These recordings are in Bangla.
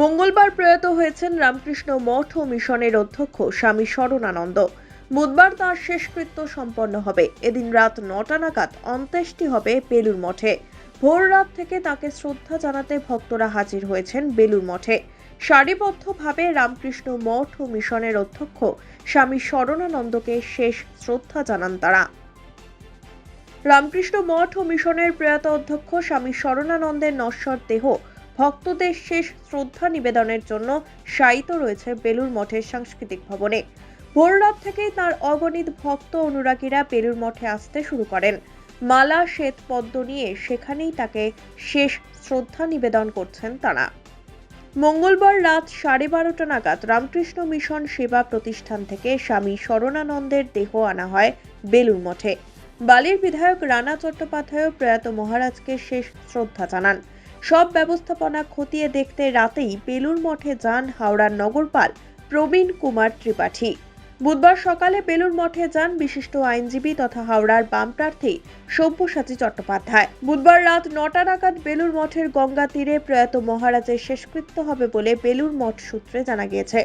মঙ্গলবার প্রয়াত হয়েছেন রামকৃষ্ণ মঠ ও মিশনের অধ্যক্ষ স্বামী শরণানন্দ। বুধবার তার শেষকৃত্য সম্পন্ন হবে। এদিন রাত নটা নাগাদ অন্ত্যেষ্টি হবে বেলুর মঠে। ভোর রাত থেকে তাকে শ্রদ্ধা জানাতে ভক্তরা হাজির হয়েছেন বেলুর মঠে। সারিবদ্ধভাবে রামকৃষ্ণ মঠ ও মিশনের অধ্যক্ষ স্বামী শরণানন্দকে শেষ শ্রদ্ধা জানান তারা। রামকৃষ্ণ মঠ ও মিশনের প্রয়াত অধ্যক্ষ স্বামী শরণানন্দের নশ্বর দেহ ভক্তদের শেষ শ্রদ্ধা নিবেদনের জন্য শায়িত রয়েছে বেলুর মঠের সাংস্কৃতিক ভবনে। ভোর রাত থেকেই তার অগণিত ভক্ত অনুরাগীরা বেলুর মঠে আসতে শুরু করেন। মালা, শ্বেত পদ্ম নিয়ে সেখানেই তাকে শেষ শ্রদ্ধা নিবেদন করছেন তারা। মঙ্গলবার রাত সাড়ে বারোটা নাগাদ রামকৃষ্ণ মিশন সেবা প্রতিষ্ঠান থেকে স্বামী শরণানন্দের দেহ আনা হয় বেলুর মঠে। বালির বিধায়ক রানা চট্টোপাধ্যায় প্রয়াত মহারাজকে শেষ শ্রদ্ধা জানান। সব ব্যবস্থাপনা খতিয়ে দেখতে রাতেই বেলুর মঠে যান হাওড়ার নগরপাল প্রবীণ কুমার ত্রিপাঠী। বুধবার সকালে বেলুর মঠে যান বিশিষ্ট আইনজীবী তথা হাওড়ার বাম প্রার্থী সব্যসাচী চট্টোপাধ্যায়। বুধবার রাত নটা নাগাদ বেলুর মঠের গঙ্গা তীরে প্রয়াত মহারাজের শেষকৃত্য হবে বলে বেলুর মঠ সূত্রে জানা গিয়েছে।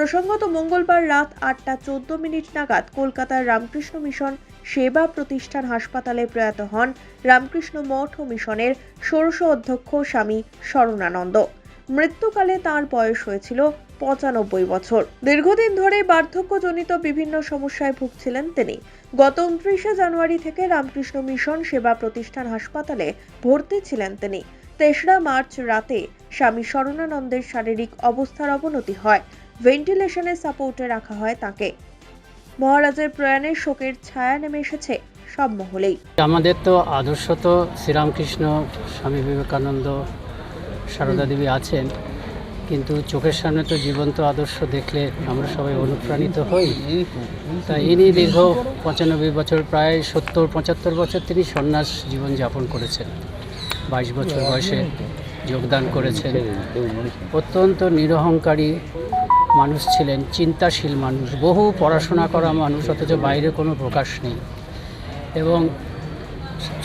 প্রসঙ্গত মঙ্গলবার রাত আটটা চোদ্দ মিনিট নাগাদ কলকাতার রামকৃষ্ণ মিশন সেবা প্রতিষ্ঠান হাসপাতালে প্রয়াত হন রামকৃষ্ণ মঠ ও মিশনের ষোড়শ অধ্যক্ষ স্বামী শরণানন্দ। মৃত্যুকালে তার বয়স হয়েছিল পঁচানব্বই বছর। দীর্ঘদিন ধরে বার্ধক্যজনিত বিভিন্ন সমস্যায় ভুগছিলেন তিনি। গত উনত্রিশে জানুয়ারি থেকে রামকৃষ্ণ মিশন সেবা প্রতিষ্ঠান হাসপাতালে ভর্তি ছিলেন তিনি। তেসরা মার্চ রাতে স্বামী শরণানন্দের শারীরিক অবস্থার অবনতি হয়। ভেন্টিলেশনে সাপোর্টে রাখা হয় তাকে। মহারাজের প্রয়াণে শোকের ছায়া নেমে এসেছে সব মহলেই। আমাদের তো আদর্শ তো শ্রীরামকৃষ্ণ স্বামী বিবেকানন্দ সারদা দেবী আছেন কিন্তু চোখের সামনে তো জীবন্ত আদর্শ দেখলে আমরা সবাই অনুপ্রাণিত হই। তা ইনি দীর্ঘ পঁচানব্বই বছর প্রায় সত্তর পঁচাত্তর বছর তিনি সন্ন্যাস জীবন যাপন করেছেন। বাইশ বছর বয়সে যোগদান করেছেন। অত্যন্ত নিরহংকারী মানুষ ছিলেন, চিন্তাশীল মানুষ, বহু পড়াশোনা করা মানুষ, অথচ বাইরে কোনো প্রকাশ নেই। এবং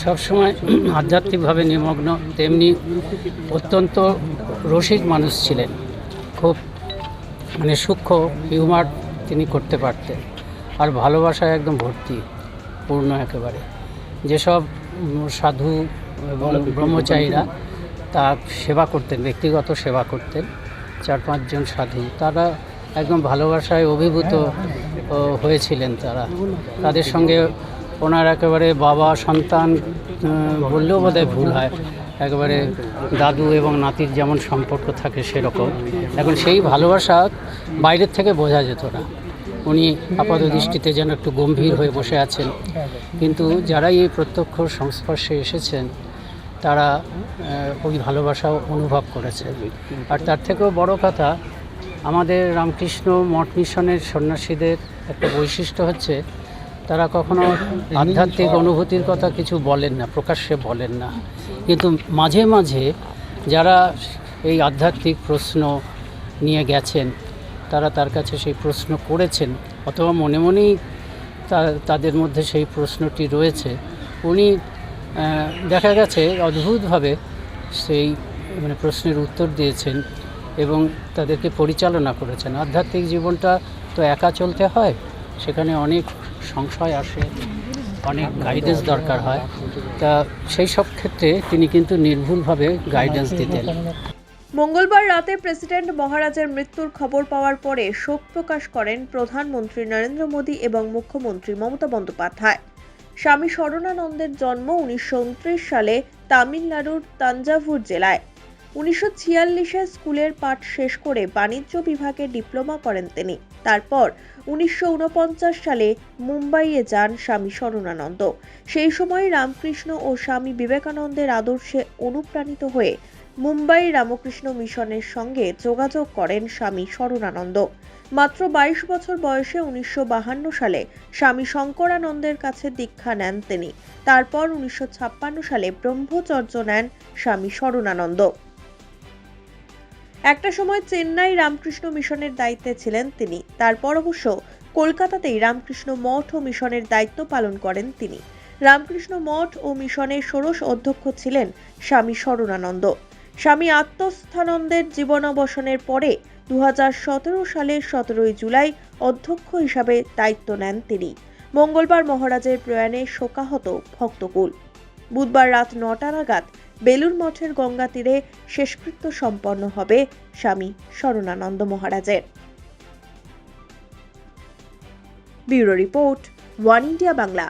সবসময় আধ্যাত্মিকভাবে নিমগ্ন, তেমনি অত্যন্ত রসিক মানুষ ছিলেন। খুব মানে সূক্ষ্ম হিউমার তিনি করতে পারতেন। আর ভালোবাসায় একদম ভর্তি, পূর্ণ একেবারে। যেসব সাধু এবং ব্রহ্মচারীরা তা সেবা করতেন, ব্যক্তিগত সেবা করতেন চার পাঁচজন সাধু। তারা একদম ভালোবাসায় অভিভূত হয়েছিলেন তারা। তাদের সঙ্গে ওনার একেবারে বাবা, সন্তান বললেও বোধহয় ভুল হয়। একেবারে দাদু এবং নাতির যেমন সম্পর্ক থাকে সেরকম। এখন সেই ভালোবাসা বাইরের থেকে বোঝা যেত না। উনি আপাত দৃষ্টিতে যেন একটু গম্ভীর হয়ে বসে আছেন। কিন্তু যারাই এই প্রত্যক্ষ সংস্পর্শে এসেছেন তারা ওই ভালোবাসা অনুভব করেছে। আর তার থেকেও বড় কথা, আমাদের রামকৃষ্ণ মঠ মিশনের সন্ন্যাসীদের একটা বৈশিষ্ট্য হচ্ছে, তারা কখনো আধ্যাত্মিক অনুভূতির কথা কিছু বলেন না, প্রকাশ্যে বলেন না। কিন্তু মাঝে মাঝে যারা এই আধ্যাত্মিক প্রশ্ন নিয়ে গেছেন, তারা তার কাছে সেই প্রশ্ন করেছেন, অথবা মনে মনেই তাদের মধ্যে সেই প্রশ্নটি রয়েছে। উনি দেখা গেছে অদ্ভুতভাবে সেই মানে প্রশ্নের উত্তর দিয়েছেন এবং তাদেরকে পরিচালনা করেছেন। আধ্যাত্মিক জীবনটা তো একা চলতে হয়, সেখানে অনেক সংশয় আসে, অনেক গাইডেন্স দরকার হয়। তা সেই সব ক্ষেত্রে তিনি কিন্তু নির্ভুলভাবে গাইডেন্স দিতেন। মঙ্গলবার রাতে প্রেসিডেন্ট মহারাজের মৃত্যুর খবর পাওয়ার পরে শোক প্রকাশ করেন প্রধানমন্ত্রী নরেন্দ্র মোদী এবং মুখ্যমন্ত্রী মমতা বন্দ্যোপাধ্যায়। স্বামী শরণানন্দের জন্ম উনিশশো সালে তামিলনাড়ুর তাঞ্জাভুর জেলায়। উনিশশো স্কুলের পাঠ শেষ করে বাণিজ্য বিভাগে ডিপ্লোমা করেন তিনি। তারপর উনিশশো উনপঞ্চাশ সালে মুম্বাইয়ে যান স্বামী শরণানন্দ। সেই সময় রামকৃষ্ণ ও স্বামী বিবেকানন্দের আদর্শে অনুপ্রাণিত হয়ে মুম্বাই রামকৃষ্ণ মিশনের সঙ্গে যোগাযোগ করেন স্বামী শরণানন্দ মাত্র বাইশ বছর বয়সে উনিশশো সালে স্বামী শঙ্করানন্দের কাছে দীক্ষা নেন তিনি। তারপর উনিশশো ছাপ্পান্ন সালে ব্রহ্মচর্য নেন স্বামী শরণানন্দ একটা সময় চেন্নাই রামকৃষ্ণ মিশনের দায়িত্বে ছিলেন তিনি। তারপর অবশ্য কলকাতাতেই রামকৃষ্ণ মঠ ও মিশনের দায়িত্ব পালন করেন তিনি। রামকৃষ্ণ মঠ ও মিশনের ষোড়শ অধ্যক্ষ ছিলেন স্বামী শরণানন্দ স্বামী আত্মস্থানন্দের জীবনাবসানের পরে দু সালের সতেরোই জুলাই অধ্যক্ষ হিসাবে দায়িত্ব নেন তিনি। মঙ্গলবার মহারাজের প্রয়াণে শোকাহত ভক্তকুল। বুধবার রাত নটা নাগাদ বেলুর মঠের গঙ্গা তীরে শেষকৃত্য সম্পন্ন হবে স্বামী শরণানন্দ মহারাজের। Bureau report, one India Bangla.